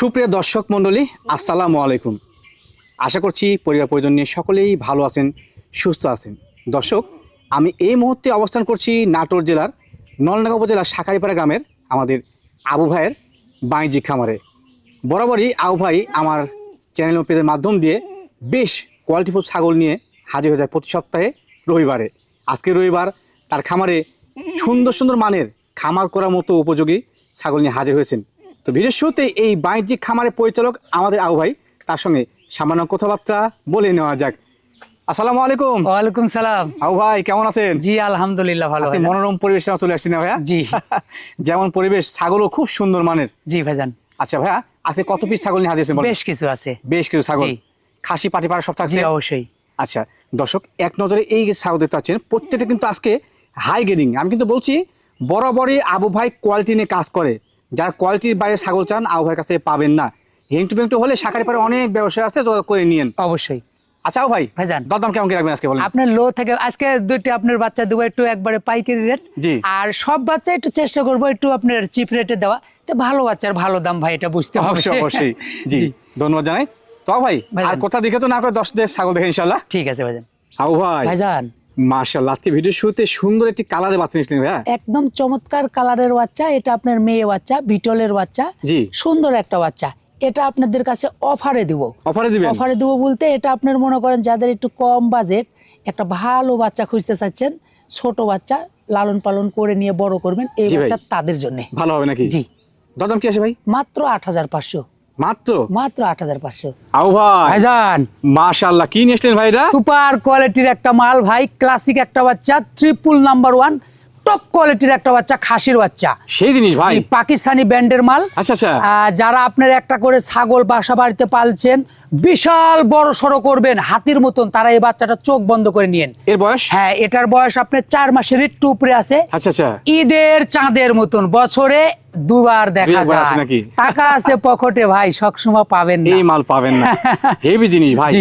সুপ্রিয় দর্শক মণ্ডলী, আসসালামু আলাইকুম। আশা করছি পরিবার পরিজন নিয়ে সকলেই ভালো আছেন, সুস্থ আছেন। দর্শক, আমি এই মুহূর্তে অবস্থান করছি নাটোর জেলার নলনাগা উপজেলার শাকারিপাড়া গ্রামের আমাদের আবু ভাইয়ের বাণিজ্যিক খামারে। বরাবরই আবু ভাই আমার চ্যানেল ও পেজের মাধ্যম দিয়ে বেশ কোয়ালিটিফুল ছাগল নিয়ে হাজির হয়ে যায় প্রতি সপ্তাহে রবিবারে। আজকে রবিবার, তার খামারে সুন্দর সুন্দর মানের খামার করার মতো উপযোগী ছাগল নিয়ে হাজির হয়েছেন তো ভিডিওর শুরুতে এই বাণিজ্যিক খামারের পরিচালক আমাদের আবু ভাই তার সঙ্গে সামান্য কথাবার্তা বলে নেওয়া যাক। আসসালামু আলাইকুম। ওয়ালাইকুম সালাম। আবু ভাই কেমন আছেন? জি আলহামদুলিল্লাহ ভালো মনোরম পরিবেশে চলে আসছি না ভাইয়া? জি। যেমন পরিবেশ ছাগলও খুব সুন্দর মানের। জি ভাইজান। আচ্ছা ভাইয়া আজকে কত পিস ছাগল নিয়ে হাজির হয়েছেন বেশ কিছু আছে। বেশ কিছু ছাগল। খাসি পাটি পাড়া সব থাকছে? অবশ্যই। আচ্ছা দর্শক এক নজরে এই যে ছাগল দেখতে পাচ্ছেন প্রত্যেকটা কিন্তু আজকে হাই গ্রেডিং আমি কিন্তু বলছি বরাবরই আবু ভাই কোয়ালিটি নিয়ে কাজ করে। যারা কোয়ালিটির বাইরে ছাগল চান ভাইয়ের কাছে পাবেন না। হেংটু পেংটু হলে শাকারি পারে অনেক ব্যবসা আছে তো করে নিয়েন। অবশ্যই। আচ্ছা ভাই ভাইজান। দরদাম কেমন কি রাখবেন আজকে বলেন? আপনার লো থেকে আজকে দুইটা আপনার বাচ্চা দেবো একটু একবারে পাইকারি রেট জি। আর সব বাচ্চা একটু চেষ্টা করব একটু আপনার চিপ রেটে দেওয়া। তো ভালো বাচ্চার ভালো দাম ভাই এটা বুঝতে হবে। অবশ্যই অবশ্যই। জি ধন্যবাদ জানাই। তো ভাই আর কথা দেখে তো না করে দশ দেশ ছাগল দেখে ইনশাল্লাহ ঠিক আছে ভাইজান। আবু ভাই। ভাইজান মার্শাল্লাহ আজকে ভিডিও শুরুতে সুন্দর একটি কালারে বাচ্চা নিয়েছিলেন ভাইয়া। একদম চমৎকার কালারের বাচ্চা এটা আপনার মেয়ে বাচ্চা বিটলের বাচ্চা। জি। সুন্দর একটা বাচ্চা। এটা আপনাদের কাছে অফারে দিব। অফারে দিবেন? অফারে দেবো বলতে এটা আপনার মনে করেন যাদের একটু কম বাজেট একটা ভালো বাচ্চা খুঁজতে চাচ্ছেন ছোট বাচ্চা লালন পালন করে নিয়ে বড় করবেন এই বাচ্চা তাদের জন্য। ভালো হবে নাকি? জি। দরদাম কি আছে ভাই? মাত্র আট হাজার পাঁচশো। মাত্র? মাত্র আট হাজার পাঁচশো। ভাই। ভাইজান। মাশাআল্লাহ কি নিয়েছিলেন ভাইরা সুপার কোয়ালিটির একটা মাল ভাই। ক্লাসিক একটা বাচ্চা ট্রিপল নাম্বার ওয়ান টপ কোয়ালিটির একটা বাচ্চা খাসির বাচ্চা। সেই জিনিস ভাই। পাকিস্তানি ব্যান্ডের মাল। আচ্ছা আচ্ছা। যারা আপনার একটা করে ছাগল বাসা বাড়িতে পালছেন বিশাল বড় সড়ো করবেন হাতির মতন তারা এই বাচ্চাটা চোখ বন্ধ করে নিয়েন। এর বয়স? হ্যাঁ এটার বয়স আপনার চার মাসের একটু উপরে আছে। আচ্ছা আচ্ছা। ঈদের চাঁদের মতন বছরে দুবার দেখা যায়। নাকি? টাকা আছে পকেটে ভাই সবসময় পাবেন না। এই মাল পাবেন না। হেভি জিনিস ভাই।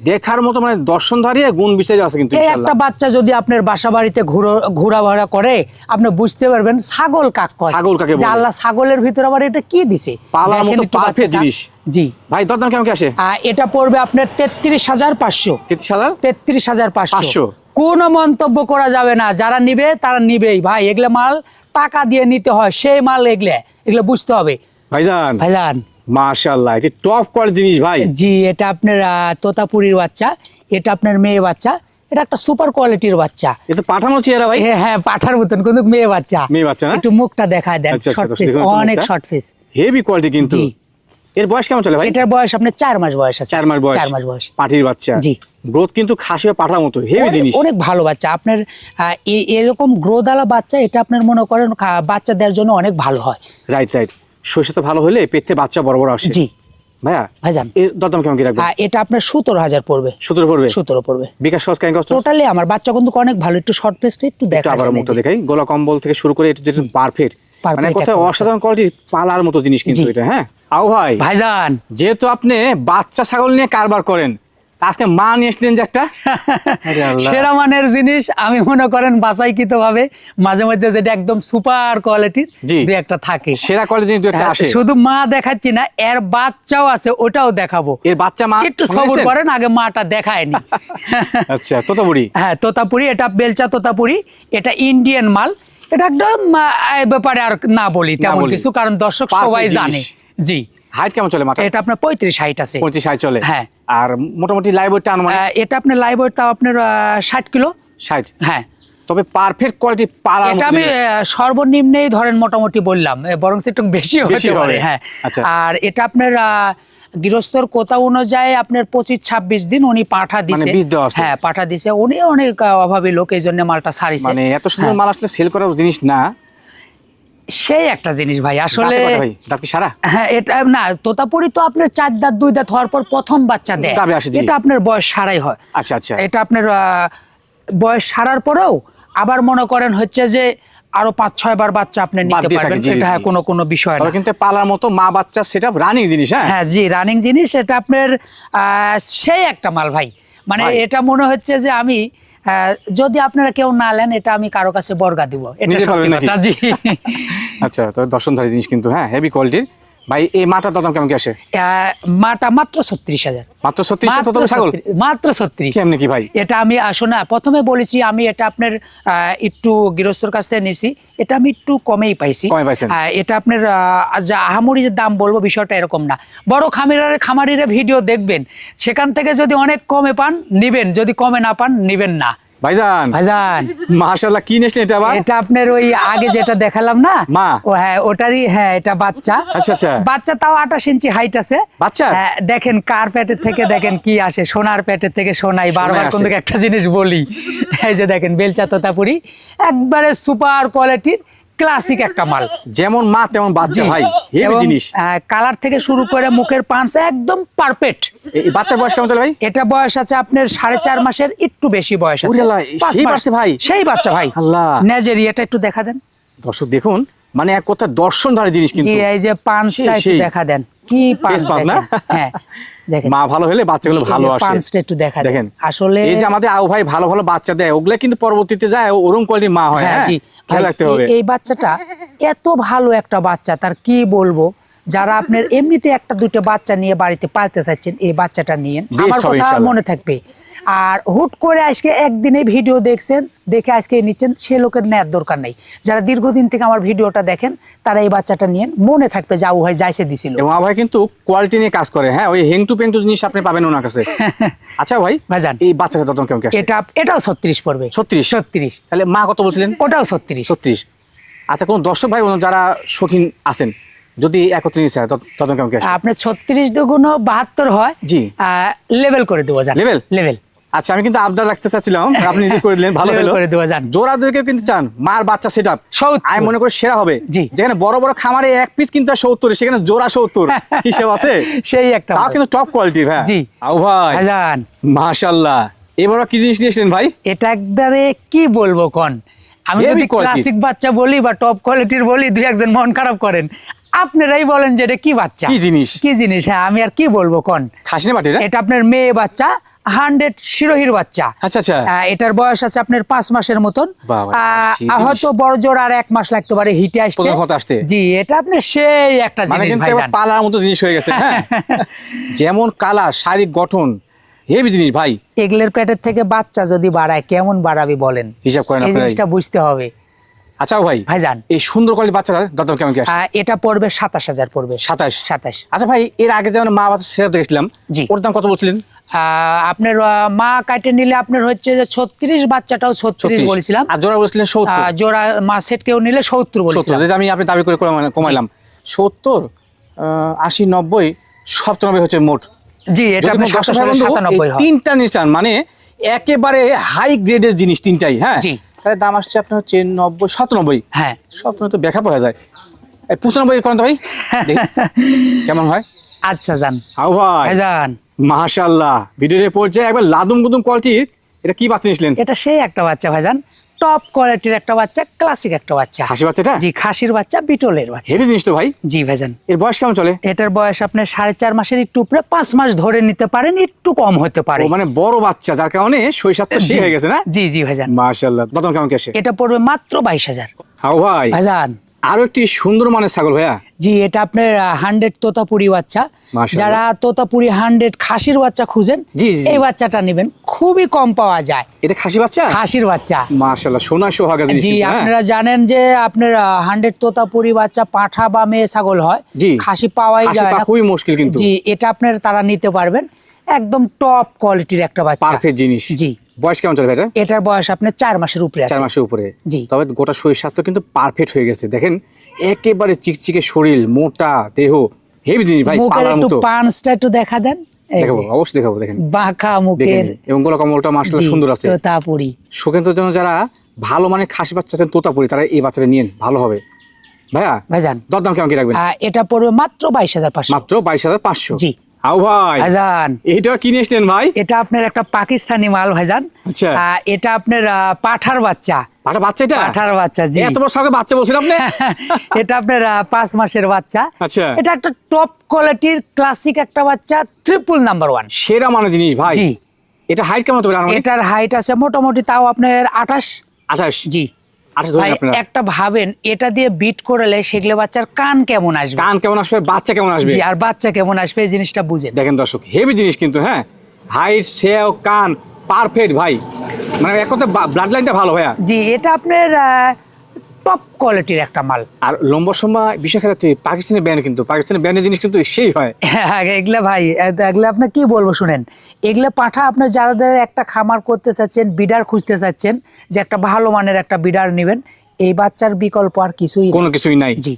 দেখার মতো মানে দর্শন আর গুণ বিচারি আছে কিন্তু একটা বাচ্চা যদি আপনার বাসা বাড়িতে ঘুরো ঘোরাফেরা করে আপনি বুঝতে পারবেন ছাগল কাক কয়। ছাগল কাকে বলে? আল্লাহ ছাগলের ভিতরে আবার এটা কি দিছে? পালার মতো বাচ্চাটা। জিনিস। জি। ভাই দরদাম কেমন কি আসে? এটা পড়বে আপনার তেত্রিশ হাজার পাঁচশো। তেত্রিশ হাজার? তেত্রিশ হাজার পাঁচশো। 500 কোনো মন্তব্য করা যাবে না। যারা নিবে তারা নিবেই। ভাই এগুলো মাল টাকা দিয়ে নিতে হয়। সেই মাল এগুলো এগুলো বুঝতে হবে। ভাইজান ভাইজান। মাশাআল্লাহ এটা টপ কোয়ালিটি জিনিস ভাই। জি এটা আপনার তোতাপুরির বাচ্চা এটা আপনার মেয়ে বাচ্চা এটা একটা সুপার কোয়ালিটির বাচ্চা। এ তো পাঠানো চেহারা ভাই। হ্যাঁ হ্যাঁ পাঠার মতন কিন্তু মেয়ে বাচ্চা। মেয়ে বাচ্চা না? একটু মুখটা দেখায় দেন আচ্ছা, আচ্ছা, শর্ট ফেস অনেক শর্ট ফেস হেভি কোয়ালিটি কিন্তু। এর বয়স কেমন চলে ভাই? এটার বয়স আপনার চার মাস বয়স আছে। চার মাস বয়স। চার মাস বয়স। পাটির বাচ্চা। জি। গ্রোথ কিন্তু খাসি পাঠার মতো হেভি অনেক- জিনিস। অনেক ভালো বাচ্চা। আপনার এরকম গ্রোদালা বাচ্চা এটা আপনার মনে করেন বাচ্চা দেওয়ার জন্য অনেক ভালো হয়। রাইট রাইট তো ভালো হলে পেটে বাচ্চা বড় বড় আসে। জি। ভাইয়া ভাইজান। এর দরদাম কেমন কি রাখবেন? এটা আপনার সতেরো হাজার পড়বে। সতেরো পড়বে? সতেরো পড়বে। বিকাশ সহজ কেন টোটালি আমার বাচ্চা কিন্তু অনেক ভালো একটু শর্ট ফেসটা একটু দেখা আবার দেখাই। গোলা কম্বল থেকে শুরু করে এটা যেটা পারফেক্ট মানে কোথায় অসাধারণ কোয়ালিটির পালার মতো জিনিস কিন্তু এটা হ্যাঁ? আও ভাই ভাইজান। যেহেতু আপনি বাচ্চা ছাগল নিয়ে কারবার করেন আজকে মা নিয়ে এসলেন যে একটা? সেরা মানের জিনিস আমি মনে করেন বাছাইকৃত ভাবে মাঝে মধ্যে যেটা একদম সুপার কোয়ালিটির দু একটা থাকে। সেরা কোয়ালিটি দু একটা হ্যাঁ, আসে। শুধু মা দেখাচ্ছি না এর বাচ্চাও আছে ওটাও দেখাবো। এর বাচ্চা মা একটু সবর করেন আগে মাটা দেখায়নি। আচ্ছা তোতাবুড়ি হ্যাঁ তোতাপুরি এটা বেলচা তোতাপুরি এটা ইন্ডিয়ান মাল। এটা একদম ব্যাপারে আর না বলি তেমন কিছু কারণ দর্শক সবাই জানে। জি। হাইট কেমন চলে মাথা এটা আপনার পঁয়ত্রিশ হাইট আছে। পঁচিশ হাইট চলে? হ্যাঁ। আর মোটামুটি লাইভ ওয়েটটা আনুমানিক? এটা আপনার লাইভ তাও আপনার ষাট কিলো। ষাট? হ্যাঁ। তবে পারফেক্ট কোয়ালিটি পালার এটা আমি। সর্বনিম্নেই ধরেন মোটামুটি বললাম বরং একটু বেশি হতে পারে। হ্যাঁ। আচ্ছা। আর এটা আপনার গৃহস্থর কোথা অনুযায়ী আপনার পঁচিশ ছাব্বিশ দিন উনি পাঠা দিছে। মানে আছে। হ্যাঁ পাঠা দিছে। উনি অনেক অভাবী লোক এই জন্য মালটা সারিছে। মানে এত সুন্দর হ্যাঁ। মাল আসলে সেল করার জিনিস না। সেই একটা জিনিস ভাই আসলে দাঁতে কি সারা? হ্যাঁ এটা না তোতাপুরি তো আপনার চার দাঁত দুই দাঁত হওয়ার পর প্রথম বাচ্চা দেয়। এটা আপনার বয়স সারাই হয়। আচ্ছা আচ্ছা। এটা আপনার বয়স সারার পরেও আবার মনে করেন হচ্ছে যে আরও পাঁচ ছয় বার বাচ্চা আপনি নিতে পারবেন। এটা হ্যাঁ, কোনো কোনো বিষয় না। কিন্তু পালার মতো মা বাচ্চা সেটা রানিং জিনিস হ্যাঁ? হ্যাঁ জি রানিং জিনিস এটা আপনার আহ, সেই একটা মাল ভাই। মানে এটা মনে হচ্ছে যে আমি যদি আপনারা কেউ না নেন এটা আমি কারও কাছে বর্গা দিব। এটা? আচ্ছা তো দর্শনধারী জিনিস কিন্তু হ্যাঁ হেভি কোয়ালিটির ভাই এই মাটা দাম কেমন কি আসে? মাটা মাত্র ছত্রিশ হাজার। মাত্র মাত্র ছাগল? মাত্র ছত্রিশ। কেমনে কি ভাই? এটা আমি আসো না প্রথমে বলেছি আমি এটা আপনার একটু গৃহস্থর কাছ থেকে নিছি। এটা আমি একটু কমেই পাইছি। এটা আপনার যা আহামরি যে দাম বলব বিষয়টা এরকম না। বড় খামারের খামারিরা ভিডিও দেখবেন সেখান থেকে যদি অনেক কমে পান নিবেন। যদি কমে না পান নিবেন না। ভাইজান। ভাইজান। মাশাআল্লাহ কি এটা আবার? এটা আপনার ওই আগে যেটা দেখালাম না? মা। ও হ্যাঁ ওটারই হ্যাঁ এটা বাচ্চা। আচ্ছা, আচ্ছা। বাচ্চা তাও আঠাশ ইঞ্চি হাইট আছে। বাচ্চা হ্যাঁ, দেখেন কার পেটের থেকে দেখেন কি আসে সোনার পেটের থেকে সোনাই। বারবার কোন একটা জিনিস বলি। এই যে দেখেন বেলচা তোতাপুরি একবারে সুপার কোয়ালিটির ক্লাসিক একটা মাল। যেমন মা তেমন বাচ্চা ভাই হেভি জিনিস। কালার থেকে শুরু করে মুখের পাঁচ একদম পারফেক্ট এই বাচ্চার বয়স কেমন ভাই? এটা বয়স আছে আপনার সাড়ে চার মাসের একটু বেশি বয়স আছে। সেই বাচ্চা ভাই? সেই বাচ্চা ভাই। আল্লাহ। নেজের এটা একটু দেখা দেন। দর্শক দেখুন মানে এক কথা দর্শন ধরে জিনিস কিন্তু। এই যে পাঁচটা একটু দেখা দেন। কি পাঁচ পাঁচ না? হ্যাঁ দেখেন। মা ভালো হলে বাচ্চাগুলো ভালো আসে। পাঁচটা একটু দেখা দেখেন আসলে এই যে আমাদের আউ ভাই ভালো ভালো বাচ্চা দেয় ওগুলা কিন্তু পরবর্তীতে যায় ওরম কোয়ালিটির মা হয় হ্যাঁ হ্যাঁ? জি। হবে। এই বাচ্চাটা এত ভালো একটা বাচ্চা তার কি বলব? যারা আপনার এমনিতে একটা দুটো বাচ্চা নিয়ে বাড়িতে পালতে চাচ্ছেন এই বাচ্চাটা নিয়ে আমার কথা মনে থাকবে। আর হুট করে আজকে একদিনে ভিডিও দেখছেন দেখে আজকে নিচ্ছেন সে লোকের নেয়ার দরকার নেই। যারা দীর্ঘদিন থেকে আমার ভিডিওটা দেখেন তারা এই বাচ্চাটা নিয়ে মনে থাকবে যাও ভাই যাইছে দিছিল। আউ ভাই কিন্তু কোয়ালিটি নিয়ে কাজ করে। হ্যাঁ ওই হেংটু পেন্টু জিনিস আপনি পাবেন ওনার কাছে। আচ্ছা ভাই ভাইজান। এই বাচ্চাটা তত কেমন এটা এটাও ছত্রিশ পড়বে। 36? ছত্রিশ। তাহলে মা কত বলছিলেন? ওটাও ছত্রিশ। ছত্রিশ। আচ্ছা কোন দর্শক ভাই যারা শৌখিন আছেন যদি একত্রিশ নিচ্ছে তত কেমন আপনার ছত্রিশ দুগুণ বাহাত্তর হয়। জি। লেভেল করে দেবো Level? লেভেল আচ্ছা আমি কিন্তু আবদার রাখতে চাচ্ছিলাম আপনি যদি করে দিলেন ভালো হলো। করে দেওয়া যান। জোড়া দুইকে কিন্তু চান মার বাচ্চা সেট আপ। সত্তর। আমি মনে করি সেরা হবে। যেখানে বড় বড় খামারে এক পিস কিন্তু সত্তর সেখানে জোড়া সত্তর। হিসেব আছে? সেই একটা তাও কিন্তু টপ কোয়ালিটি ভাই। জি। আউ ভাই। ভাইজান মাশাল্লাহ। এবার কি জিনিস নিয়ে এসেছেন ভাই? এটা একবারে কি বলব কোন? আমি যদি ক্লাসিক বাচ্চা বলি বা টপ কোয়ালিটির বলি দুই একজন মন খারাপ করেন। আপনারাই বলেন যে এটা কি বাচ্চা? কি জিনিস? কি জিনিস? হ্যাঁ আমি আর কি বলব কোন? খাসি না? এটা আপনার মেয়ে বাচ্চা হান্ড্রেড শিরোহির বাচ্চা। আচ্ছা আচ্ছা। এটার বয়স আছে আপনার পাঁচ মাসের মতন। আহ, হয়তো বড় জোর আর এক মাস লাগতে পারে হিটে আসতে। জি এটা আপনার সেই একটা মানে জিনিস পালার মতো জিনিস হয়ে গেছে হ্যাঁ? যেমন কালার শারীরিক গঠন হেভি জিনিস ভাই। এগলের পেটের থেকে বাচ্চা যদি বাড়ায় কেমন বাড়াবে বলেন? হিসাব করেন এই জিনিসটা বুঝতে হবে। আচ্ছা ভাই ভাইজান। এই সুন্দর কোয়ালিটি বাচ্চাটার দাম কেমন কি এটা পড়বে সাতাশ হাজার পড়বে। সাতাশ। সাতাশ। আচ্ছা ভাই এর আগে যেমন মা বাচ্চা সেটা দেখছিলাম জি। ওর দাম কত বলছিলেন? আপনার মা কাটে নিলে আপনার হচ্ছে যে ছত্রিশ বাচ্চাটাও ছত্রিশ বলেছিলাম। জোড়া বলছিলেন জোড়া মা সেট কেউ নিলে সত্তর বলেছিলাম। আমি আপনি দাবি করে কমাইলাম। সত্তর আশি নব্বই সপ্তানব্বই হচ্ছে মোট। জি এটা সাতানব্বই তিনটা নিয়ে চান মানে একেবারে হাই গ্রেডের জিনিস তিনটাই হ্যাঁ? তাহলে দাম আসছে আপনার হচ্ছে নব্বই সাতানব্বই হ্যাঁ। সপ্তাহ তো ব্যাখ্যা পাওয়া যায়। পঁচানব্বই করেন তো ভাই কেমন হয়। আচ্ছা যান। হাও ভাই। ভাইজান মাশাল্লাহ ভিডিওর পর্যায়ে একবার লাদুম গুদুম কোয়ালিটির এটা কি বাচ্চা নিয়েছিলেন এটা সেই একটা বাচ্চা ভাইজান। টপ কোয়ালিটির একটা বাচ্চা ক্লাসিক একটা বাচ্চা। হাসি বাচ্চাটা? জি খাসির বাচ্চা বিটলের বাচ্চা। হেভি জিনিস তো ভাই। জি ভাইজান। এর বয়স কেমন চলে? এটার বয়স আপনার সাড়ে চার মাসের একটু উপরে পাঁচ মাস ধরে নিতে পারেন একটু কম হতে পারে। মানে বড় বাচ্চা যার কারণে শৈশব তো হয়ে গেছে না? জি জি ভাইজান। মাশাল্লাহ দাম কেমন কেসে? এটা পড়বে মাত্র বাইশ হাজার। হাও ভাই। ভাইজান আরও একটি সুন্দর মানের ছাগল ভাইয়া। জি এটা আপনার হান্ড্রেড তোতাপুরি বাচ্চা। যারা তোতাপুরি হান্ড্রেড খাসির বাচ্চা খুঁজেন। এই বাচ্চাটা নেবেন। খুবই কম পাওয়া যায়। এটা খাসি বাচ্চা? খাসির বাচ্চা। মাশাল্লাহ সোনা সোহাগা জি হ্যাঁ? আপনারা জানেন যে আপনার হান্ড্রেড তোতাপুরি বাচ্চা পাঠা বা মেয়ে ছাগল হয়। খাসি পাওয়াই যায় না। খুবই মুশকিল কিন্তু। জি এটা আপনার তারা নিতে পারবেন। একদম টপ কোয়ালিটির একটা বাচ্চা। পারফেক্ট জিনিস। জি। বয়স কেমন চলে এটা? এটার বয়স আপনার চার মাসের উপরে চার মাসের উপরে। জি। তবে গোটা শরীর স্বাস্থ্য কিন্তু পারফেক্ট হয়ে গেছে। দেখেন একেবারে চিকচিকে শরীর মোটা দেহ হেভি জিনিস ভাই পালার মতো। পাঁচটা একটু দেখা দেন। দেখাবো অবশ্যই দেখাবো দেখেন। বাঁকা মুখের। এবং গোলা কমলটা মার্শাল সুন্দর আছে। তোতাপুরি। সুখেন্দ্র জন্য যারা ভালো মানে খাসি বাচ্চা আছেন তোতাপুরি তারা এই বাচ্চাটা নিয়েন ভালো হবে। ভাইয়া ভাইজান। দরদাম কেমন কি রাখবেন? এটা পড়বে মাত্র বাইশ হাজার পাঁচশো। মাত্র বাইশ হাজার পাঁচশো। জি। আও ভাই ভাইজান। এইটা কিনে এসলেন ভাই? এটা আপনার একটা পাকিস্তানি মাল ভাইজান। আচ্ছা। এটা আপনার পাঠার বাচ্চা। পাটা বাচ্চা এটা? পাঠার বাচ্চা জি। এত বড় সঙ্গে বাচ্চা বলছেন আপনি এটা আপনার পাঁচ মাসের বাচ্চা। আচ্ছা। এটা একটা টপ কোয়ালিটির ক্লাসিক একটা বাচ্চা ট্রিপল নাম্বার ওয়ান সেরা মানে জিনিস ভাই। জি। এটা হাইট কেমন হবে এটার হাইট আছে মোটামুটি তাও আপনার আঠাশ। আঠাশ। জি। আচ্ছা একটা ভাবেন এটা দিয়ে বিট করলে সেগুলো বাচ্চার কান কেমন আসবে? কান কেমন আসবে? বাচ্চা কেমন আসবে? আর বাচ্চা কেমন আসবে? এই জিনিসটা বুঝে দেখেন দর্শক হেভি জিনিস কিন্তু হ্যাঁ? হাইট সেও কান পারফেক্ট ভাই। মানে এক কথা ব্লাড লাইনটা ভালো ভাইয়া। জি এটা আপনার টপ কোয়ালিটির একটা মাল। আর লম্বা সময় বিশেষ ক্ষেত্রে পাকিস্তানি ব্যান্ড কিন্তু পাকিস্তানি ব্যান্ডের জিনিস কিন্তু সেই হয়। হ্যাঁ এগুলা ভাই এগুলা আপনি কি বলব শুনেন? এগুলা পাঠা আপনার যারা একটা খামার করতে চাচ্ছেন বিডার খুঁজতে চাচ্ছেন যে একটা ভালো মানের একটা বিডার নেবেন এই বাচ্চার বিকল্প আর কিছুই কোনো কিছুই নাই। জি।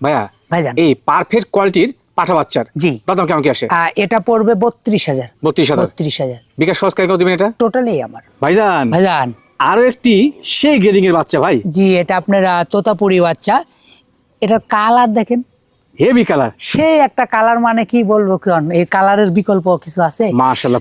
ভাইয়া ভাইজান। এই পারফেক্ট কোয়ালিটির পাঠা বাচ্চার জি। দাম কেমন কি আসে? এটা পড়বে বত্রিশ হাজার। বত্রিশ হাজার। বত্রিশ হাজার। বিকাশ খরচ কেন দিবেন এটা? টোটালি আমার। ভাইজান। ভাইজান। আরও একটি সেই গ্রেডিং এর বাচ্চা ভাই। জি এটা আপনার তোতাপুরি বাচ্চা। এটার কালার দেখেন। হেভি কালার সেই একটা কালার মানে কি বলব কেন? এই কালারের বিকল্প কিছু আছে? মাশাআল্লাহ,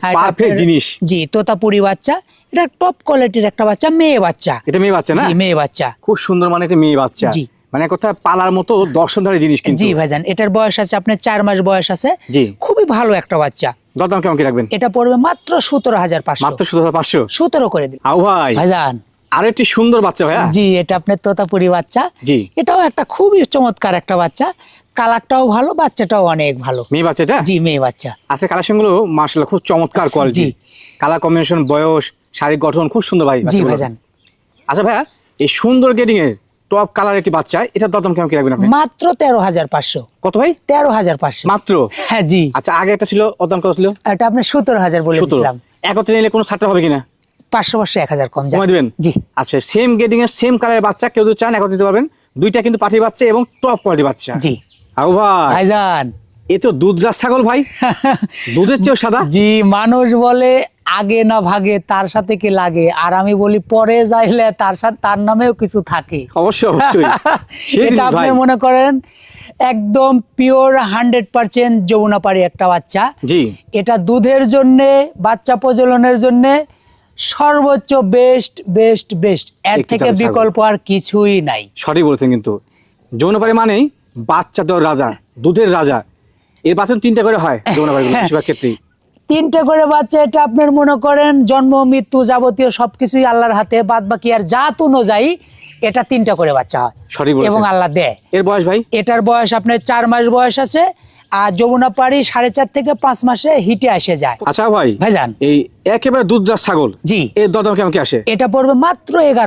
জিনিস। জি তোতাপুরি বাচ্চা। এটা টপ কোয়ালিটির একটা বাচ্চা মেয়ে বাচ্চা। এটা মেয়ে বাচ্চা না? জি মেয়ে বাচ্চা। খুব সুন্দর মানে এটা মেয়ে বাচ্চা। জি। মানে কথা পালার মতো দর্শনধারী জিনিস কিন্তু। জি ভাইজান এটার বয়স আছে আপনার চার মাস বয়স আছে। জি। খুবই ভালো একটা বাচ্চা। দাম কেমন কি রাখবেন? এটা পড়বে মাত্র সতেরো হাজার পাঁচশো। মাত্র শুধু পাঁচশো? সতেরো করে দিন। আও ভাই। ভাইজান। আরও একটি সুন্দর বাচ্চা ভাইয়া। জি এটা আপনার তোতাপুরি বাচ্চা। জি। এটাও একটা খুবই চমৎকার একটা বাচ্চা। কালারটাও ভালো বাচ্চাটাও অনেক ভালো। মেয়ে বাচ্চাটা জি মেয়ে বাচ্চা। আছে কালেকশনগুলো মার্শাল্লাহ খুব চমৎকার কোয়ালিটি কালার কম্বিনেশন বয়স শারীরিক গঠন খুব সুন্দর ভাই জি ভাইজান। আচ্ছা ভাইয়া এই সুন্দর গেটিং এর টপ কালার একটি বাচ্চা এটা দরদাম কেমন কি রাখবেন আপনি? মাত্র তেরো হাজার পাঁচশো। কত ভাই? তেরো হাজার পাঁচশো। মাত্র? হ্যাঁ জি। আচ্ছা আগে একটা ছিল ওর দাম কত ছিল? এটা আপনি সতেরো হাজার বলে দিলাম একত্রে নিলে কোনো ছাড়টা হবে কিনা? পাঁচশো পাঁচশো এক হাজার কম যাবে। কমাই দিবেন? জি। আচ্ছা সেম গেটিং এর সেম কালারের বাচ্চা কেউ যদি চান একত্রে নিতে পারবেন। দুইটা কিন্তু পাঠিয়ে বাচ্চা এবং টপ কোয়ালিটি বাচ্চা। জি। আউ ভাই ভাইজান। এ তো দুধরাজ ছাগল ভাই। দুধের চেয়েও সাদা। জি মানুষ বলে আগে না ভাগে তার সাথে কি লাগে? আর আমি বলি পরে যাইলে তার সাথে তার নামেও কিছু থাকে। অবশ্যই অবশ্যই। এটা আপনি মনে করেন একদম পিওর হান্ড্রেড পার্সেন্ট যমুনাপাড়ি একটা বাচ্চা। জি। এটা দুধের জন্যে বাচ্চা প্রজননের জন্যে সর্বোচ্চ বেস্ট বেস্ট বেস্ট এর থেকে বিকল্প আর কিছুই নাই। সঠিক বলেছেন কিন্তু। যৌনপাড়ি মানেই বাচ্চা দেওয়ার রাজা দুধের রাজা। এর বাচ্চা তিনটা করে হয় বেশিরভাগ ক্ষেত্রেই। তিনটে করে বাচ্চা এটা আপনার মনে করেন জন্ম মৃত্যু যাবতীয় সবকিছুই আল্লাহর হাতে বাদ বাকি আর জাত অনুযায়ী এটা তিনটা করে বাচ্চা হয়। এবং আল্লাহ দেয়। এর বয়স ভাই? এটার বয়স আপনার চার মাস বয়স আছে আর যমুনা পাড়ি সাড়ে চার থেকে পাঁচ মাসে হিটে এসে যায়। আচ্ছা ভাই ভাই ভাইজান। এই একেবারে দুধরাজ ছাগল জি। এর দাম কেমন কি আসে? এটা পড়বে মাত্র এগারো